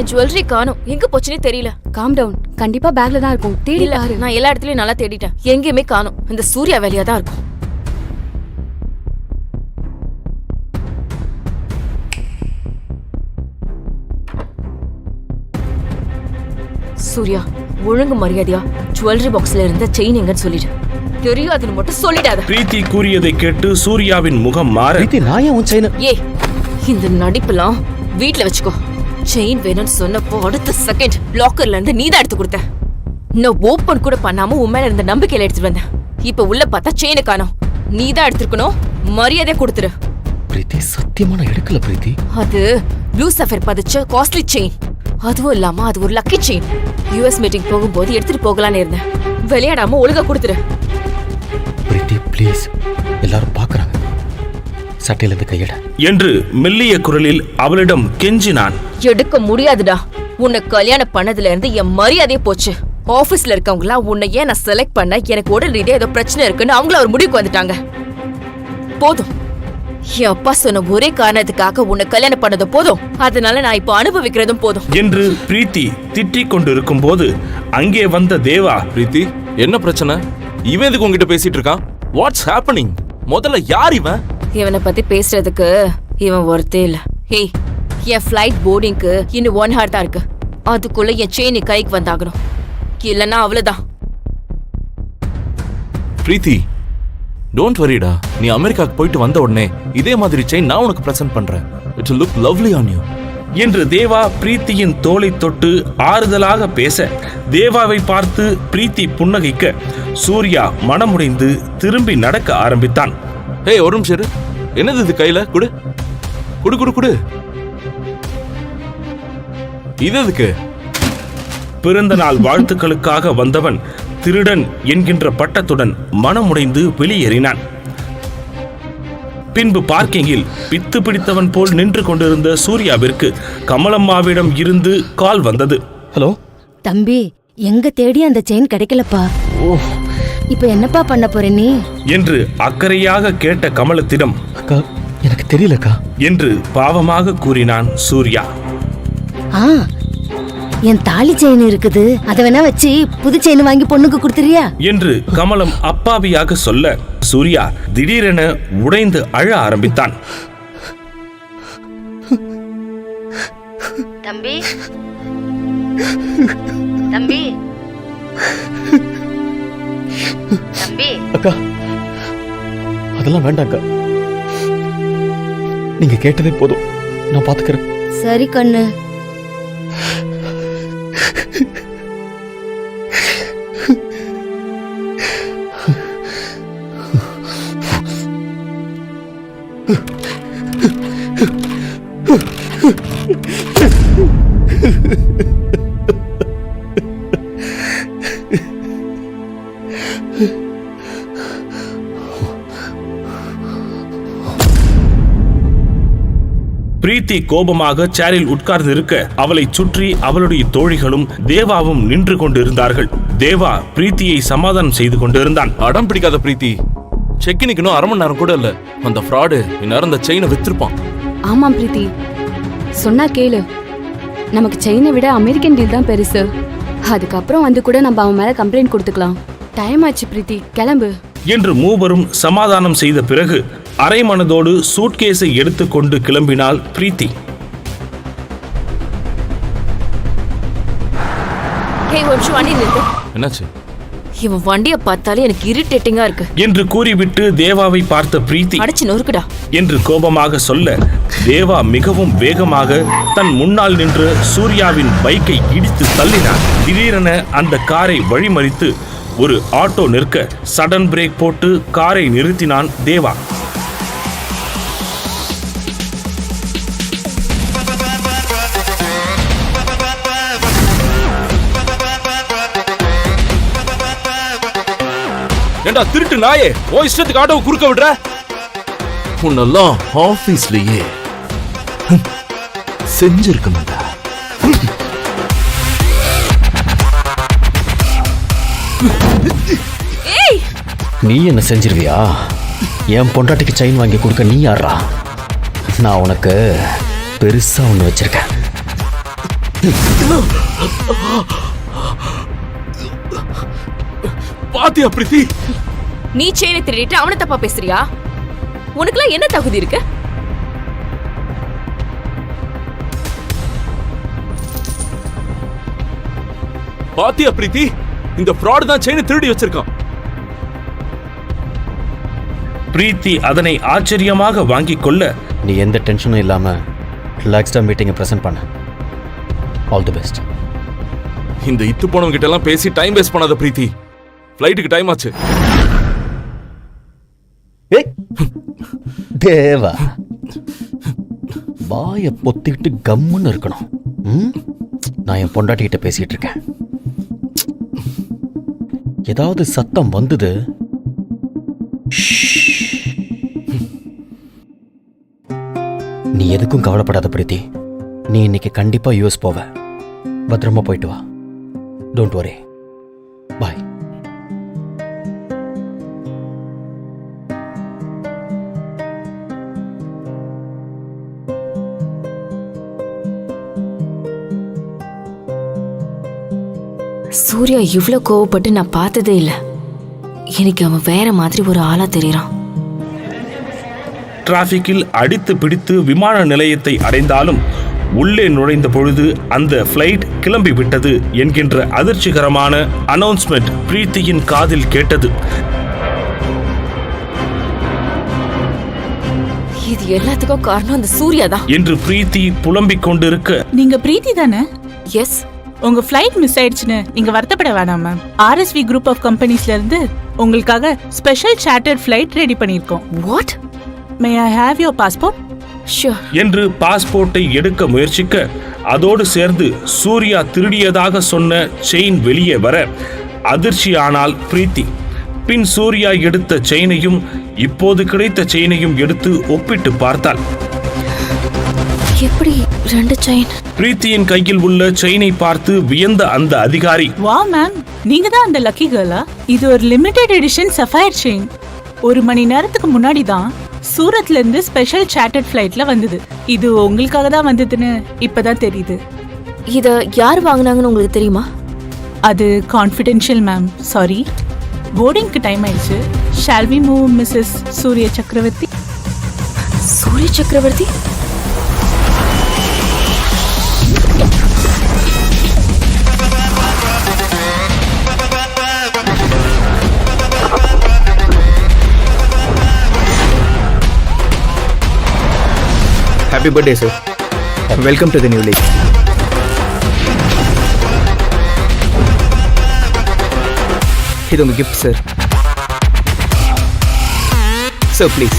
என் jewellery காணோம். எங்க போச்சுன்னே தெரியல. காம் டவுன் கண்டிப்பா பேக்ல தான் இருக்கும். தேடி இல்ல பாரு. நான் எல்லா இடத்துலயும் நல்லா தேடிட்டேன். எங்கேயுமே காணோம். இந்த சூர்யா வேலையா தான் இருக்கும். சூர்யா ஒழுங்கு மரியாதையா ஜுவல்லரி பாக்ஸ்ல இருந்த செயின் எங்கன்னு சொல்லிடு. தெரியாதுன்னு மட்டும் சொல்லிடாத. பிரீத்தி கூறியதை கேட்டு சூர்யாவின் முகம் மாற பிரீத்தி நான் ஏன் உன் செயின ஏய் இந்த நடிப்புலாம் வீட்ல வச்சுக்கோ. செயின் வேணும்னு சொன்னப்போ அடுத்த செகண்ட் லாக்கர்ல இருந்து நீ தான் எடுத்து கொடுத்த நான் ஓபன் கூட பண்ணாம உன் மேல இருந்த நம்பிக்கையில எடுத்துட்டு வந்தேன். இப்ப உள்ள பார்த்தா செயினை காணோம். நீ தான் எடுத்துருக்கணும். மரியாதையா கொடுத்துரு. பிரீத்தி சத்தியமா நான் எடுக்கல பிரீத்தி. அது ப்ளூ சஃபர் பதிச்ச காஸ்ட்லி செயின் அதுவும் இல்லாம அது ஒரு லக்கி செயின் யுஎஸ் மீட்டிங் போகும்போது எடுத்துட்டு போகலான்னு இருந்தேன். விளையாடாம ஒழுங்கா கொடுத்துரு. பிரீத்தி ப்ளீஸ் எல்லாரும் பார்க்கறாங்க சட்டையில இருந்து கையட. என்று மெல்லிய குரலில் அவளிடம் கெஞ்சினான். எடுக்க முடியாதுடா. உன்னை கல்யாணம் பண்ணதுல இருந்து என் மரியாதையே போச்சு. ஆபீஸ்ல இருக்கவங்களாம் உன்னை ஏன் நான் செலக்ட் பண்ண? எனக்கு உடல் ரீதியா ஏதோ பிரச்சனை இருக்குன்னு அவங்கள ஒரு முடிவுக்கு வந்துட்டாங்க. போதும். என் அப்பா சொன்ன ஒரே காரணத்துக்காக உன்னை கல்யாணம் பண்ணது போதும். அதனால நான் இப்போ அனுபவிக்கிறதும் போதும். என்று பிரீத்தி திட்டிக் கொண்டிருக்கும் போது அங்கே வந்த தேவா பிரீத்தி என்ன பிரச்சனை? இவன் எதுக்கு உங்ககிட்ட பேசிட்டு இருக்கான்? வாட்ஸ் ஹேப்பனிங் முதல்ல யார் இவன்? இவனை பத்தி பேசுறதுக்கு இவன் ஒருத்தே இல்ல. ஏய் என் ஃப்ளைட் போர்டிங்க்கு இன்னும் ஒன் ஹவர் தான் இருக்கு. அதுக்குள்ள என் செயின் கைக்கு வந்தாகணும். இல்லைன்னா அவ்வளவுதான். பிரீத்தி டோன்ட் வரிடா நீ அமெரிக்காக்கு போயிட்டு வந்த உடனே இதே மாதிரி செயின் நான் உனக்கு பிரசன்ட் பண்றேன். It's look lovely on you என்று தேவா பிரீத்தியின் தோலை தொட்டு ஆறுதலாக பேச தேவாவை பார்த்து பிரீத்தி புன்னகைக்க சூர்யா மனமுடைந்து திரும்பி நடக்க ஆரம்பித்தான். ஏய் ஒரு நிமிஷம் இரு. என்னது இது கையில? குடு. குடு குடு குடு. இது எதுக்கு? பிறந்த நாள் வாழ்த்துக்களுக்காக வந்தவன் திருடன் என்கின்ற பட்டத்துடன் மனமுடைந்து வெளியேறினான். பின்பு பார்க்கிங்கில் பித்து பிடித்தவன் போல் நின்று கொண்டிருந்த சூர்யாவிற்கு கமலம்மாவிடம் இருந்து கால் வந்தது. ஹலோ தம்பி எங்க தேடி அந்த செயின் கிடைக்கலப்பா? இப்ப என்னப்பா பண்ண போற நீ? என்று அக்கறையாக கேட்ட கமலத்திடம் அக்கா எனக்கு தெரியலக்கா. என்று பாவமாக கூறினான் சூர்யா. ஆ என் தாலி செயின் இருக்குது. அத வேணா வச்சு புது செயின் வாங்கி பொண்ணுக்கு கொடுத்துறியா? என்று கமலம் அப்பாவியாக சொல்ல சூர்யா திடீரென உடைந்து அழ ஆரம்பித்தான். தம்பி? தம்பி? தம்பி. அக்கா அதெல்லாம் வேண்டாம்க்கா நீங்க கேட்டதே போதும். நான் பாத்துக்கிறேன். சரி கண்ணு. பிரீத்தி கோபமாக சேரில் உட்கார்ந்து இருக்க அவளை சுற்றி அவளுடைய தோழிகளும் தேவாவும் நின்று கொண்டிருந்தார்கள். தேவா பிரீத்தியை சமாதானம் செய்து கொண்டிருந்தான். அடம் பிடிக்காத பிரீத்தி. செக்கினுக்கு இன்னும் அரை மணி நேரம் கூட இல்ல. அந்த ஃப்ராடு இந்நேரம் அந்த செயினை வித்திருப்பான். ஆமாம் பிரீத்தி. சொன்னா கேளு. நமக்கு செயினை விட அமெரிக்கன் டீல் தான் பெருசு. அதுக்கப்புறம் வந்து கூட நம்ம அவன் மேல கம்ப்ளைண்ட் கொடுத்துக்கலாம். டைம் ஆச்சு பிரீத்தி. கிளம்பு. என்று மூவரும் சமாதானம் செய்த பிறகு அரை மனதோடு சூட்கேஸை எடுத்துக்கொண்டு கிளம்பினாள் பிரீத்தி. என்னாச்சு? இவன் வண்டியை பார்த்தாலே எனக்கு இரிட்டேட்டிங்கா இருக்கு. என்று கூறிவிட்டு தேவாவை பார்த்த பிரீத்தி. அடிச்சு நொறுக்குடா. என்று கோபமாக சொல்ல தேவா மிகவும் வேகமாக தன் முன்னால் நின்று சூர்யாவின் பைக்கை இடித்து தள்ளினார் திடீரென அந்த காரை வழிமறித்து ஒரு ஆட்டோ நிற்க சடன் பிரேக் போட்டு காரை நிறுத்தினான் தேவா. ஏண்டா திருட்டு நாயே? ஓ இஷ்டத்துக்கு ஆட்டோவை குறுக்க விடுற? உன்னெல்லாம் ஆபீஸ்லயே செஞ்சிருக்க மாட்டா. நீ என்ன செஞ்சிருவியா? என் பொண்டாட்டிக்கு செயின் வாங்கி கொடுக்க நீ யாரா நான் உனக்கு பெருசா ஒன்று வச்சிருக்கேன். பாத்தியா பிரீத்தி? நீ செயினை திருடிட்டு அவனை தப்பா பேசுறியா? உனக்குலாம் என்ன தகுதி இருக்கு? பாத்தியா பிரீத்தி? இந்த ஃப்ராட் தான் செயினை திருடி வச்சிருக்கான். பிரீத்தி அதனை ஆச்சரியமாக வாங்கிக் கொள்ள நீ எந்த டென்ஷனும் இல்லாமல் ரிலாக்ஸ்டாக மீட்டிங்கை ப்ரெசென்ட் பண்ண. ஆல் தி பெஸ்ட் இந்த இத்து போனவங்க கிட்ட எல்லாம் பேசி டைம் வேஸ்ட் பண்ணாத பிரீத்தி. ஃப்ளைட்டுக்கு டைம் ஆச்சு. தேவா. வாய பொத்திக்கிட்டு கம்முன்னு இருக்கணும். நான் என் பொண்டாட்டிகிட்ட பேசிட்டு இருக்கேன். ஏதாவது சத்தம் வந்தது? ஷ்ஷ். நீ எதுக்கும் கவலைப்படாத பிரீத்தி. நீ இன்னைக்கு கண்டிப்பா யூஎஸ் போவ. பத்திரமா போயிட்டு வா. டோன்ட் வரி பாய் சூர்யா இவ்ளோ கோவப்பட்டு நான் பார்த்ததே இல்ல. எனக்கு அவன் வேற மாதிரி ஒரு ஆளா தெரியறான் டிராபிக்கில் அடித்து பிடித்து விமான நிலையத்தை அடைந்தாலும் உள்ளே நுழைந்த பொழுது அந்த ஃப்ளைட் கிளம்பி விட்டது என்கின்ற அதிர்ச்சிகரமான அனௌன்ஸ்மெண்ட் பிரீத்தியின் காதில் கேட்டது. இது எல்லாத்துக்கும் காரணம் அந்த சூர்யா தான் என்று பிரீத்தி புலம்பிக் கொண்டிருக்க நீங்க பிரீத்தி தானே? எஸ் உங்க ஃப்ளைட் மிஸ் ஆயிடுச்சுன்னு நீங்க வருத்தப்பட வேணாம் மேம் ஆர்எஸ்வி குரூப் ஆஃப் கம்பெனிஸ்ல இருந்து உங்களுக்காக ஸ்பெஷல் சார்ட்டர்ட் ஃப்ளைட் ரெடி பண்ணியிருக்கோம். What may I have your passport sure என்று பாஸ்போர்ட்டை எடுக்க முயற்சிக்க அதோடு சேர்ந்து சூர்யா திருடியதாக சொன்ன செயின் வெளியே வர அதிர்ச்சியானால் பிரீத்தி. பின் சூர்யா எடுத்த செயினையும் இப்போது கிடைத்த செயினையும் எடுத்து ஒப்பிட்டு பார்த்தாள். எப்படி ரெண்டு செயின் பிரீத்தியின் கையில் உள்ள செயினை பார்த்து வியந்த அந்த அதிகாரி. வா மேம் நீங்க தான் அந்த லக்கி கேர்லா இது ஒரு லிமிடெட் எடிஷன் சஃபயர் செயின் ஒரு மணி நேரத்துக்கு முன்னாடி தான் சூரத்ல இருந்து ஸ்பெஷல் சார்ட்டர்ட் ஃப்ளைட்ல வந்தது. இது உங்களுக்காக தான் வந்ததுன்னு இப்பதான் தெரியுது. இத யார் வாங்குனாங்கன்னு உங்களுக்கு தெரியுமா? அது கான்ஃபிடென்ஷியல் மேம் சாரி போர்டிங்க்கு டைம் ஆயிடுச்சு. Shall we move missus Surya Chakravarthy? Surya Chakravarthy? Happy birthday sir welcome to the new league இது உங்க கிஃப்ட் சார் சார் ப்ளீஸ்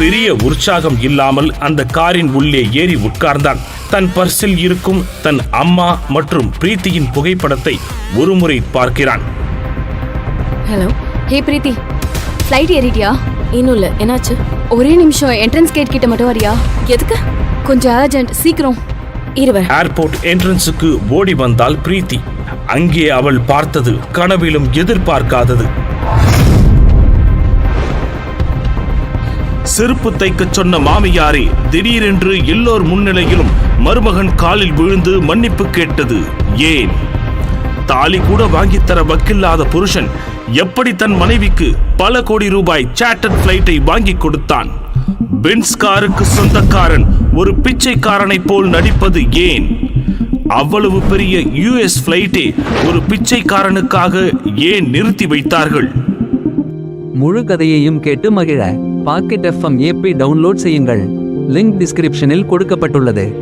பெரிய உற்சாகம் இல்லாமல் அந்த காரின் உள்ளே ஏறி உட்கார்ந்தான். தன் பர்சில் இருக்கும் தன் அம்மா மற்றும் பிரீத்தியின் புகைப்படத்தை ஒருமுறை பார்க்கிறான். ஹலோ ஹே பிரீத்தி ஃப்ளைட் ஏறிட்டியா? இன்னும் இல்ல. என்னாச்சு? ஒரே நிமிஷம். என்ட்ரன்ஸ் கேட் கிட்ட மட்டும் வரியா? எதுக்கு? கொஞ்சம் அர்ஜென்ட் சீக்கிரம். இருவர் ஏர்போர்ட் என்ட்ரன்ஸுக்கு ஓடி வந்தால் பிரீத்தி. அங்கே அவள் பார்த்தது கனவிலும் எதிர்பார்க்காதது. செருப்பு தைக்க சொன்ன மாமியாரே திடீரென்று எல்லோர் முன்னிலையிலும் மருமகன் காலில் விழுந்து மன்னிப்பு கேட்டது. ஏன்? தாலி கூட வாங்கித்தர வக்கில்லாத புருஷன் எப்படி தன் மனைவிக்கு பல கோடி ரூபாய் சார்ட்டர்ட் பிளைட்டை வாங்கி கொடுத்தான்? பென்ஸ் காருக்கு சொந்தக்காரன் ஒரு பிச்சைக்காரனைப் போல் நடிப்பது ஏன்? அவ்வளவு பெரிய யுஎஸ் பிளைட்டே ஒரு பிச்சைக்காரனுக்காக ஏன் நிறுத்தி வைத்தார்கள்? முழு கதையையும் கேட்டு மகிழ. பாக்கெட் எஃப்எம் ஏபி டவுன்லோட் செய்யுங்கள். லிங்க் டிஸ்கிரிப்ஷனில் கொடுக்கப்பட்டுள்ளது.